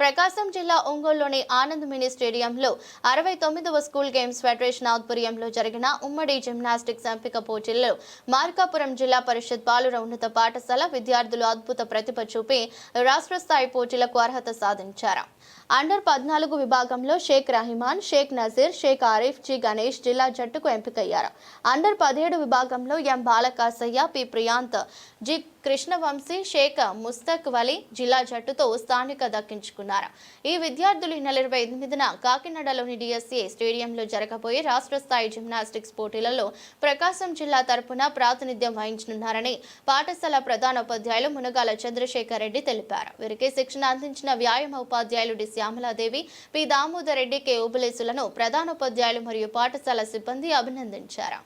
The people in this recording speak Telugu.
ప్రకాశం జిల్లా ఒంగోలులోని ఆనంద్ మినీ స్టేడియంలో అరవై తొమ్మిదవ స్కూల్ గేమ్స్ ఫెడరేషన్ ఆధ్వర్యంలో జరిగిన ఉమ్మడి జిమ్నాస్టిక్స్ ఎంపిక పోటీల్లో మార్కాపురం జిల్లా పరిషత్ బాలుర ఉన్నత పాఠశాల విద్యార్థులు అద్భుత ప్రతిభ చూపి రాష్ట్ర స్థాయి పోటీలకు అర్హత సాధించారు. అండర్ పద్నాలుగు విభాగంలో షేక్ రహిమాన్ షేక్ నజీర్ షేక్ ఆరిఫ్ జి గణేష్ జిల్లా జట్టుకు ఎంపికయ్యారు. అండర్ పదిహేడు విభాగంలో M Balakasayya P Priyanth G Krishnavamsi Sheikh Mustaq Vali జిల్లా జట్టుతో స్థానిక దక్కించుకున్నారు. ఈ విద్యార్థులు ఈ నెల ఇరవై ఎనిమిదిన కాకినాడలోని డిఎస్సీ స్టేడియంలో జరగబోయే రాష్ట్ర స్థాయి జిమ్నాస్టిక్స్ పోటీలలో ప్రకాశం జిల్లా తరపున ప్రాతినిధ్యం వహించనున్నారని పాఠశాల ప్రధానోపాధ్యాయులు మునగాల చంద్రశేఖర్ రెడ్డి తెలిపారు. వీరికి శిక్షణ అందించిన వ్యాయామ ఉపాధ్యాయులు D Shyamaladevi P Damodar Reddy K ఓబులేసులను ప్రధానోపాధ్యాయులు మరియు పాఠశాల సిబ్బంది అభినందించారు.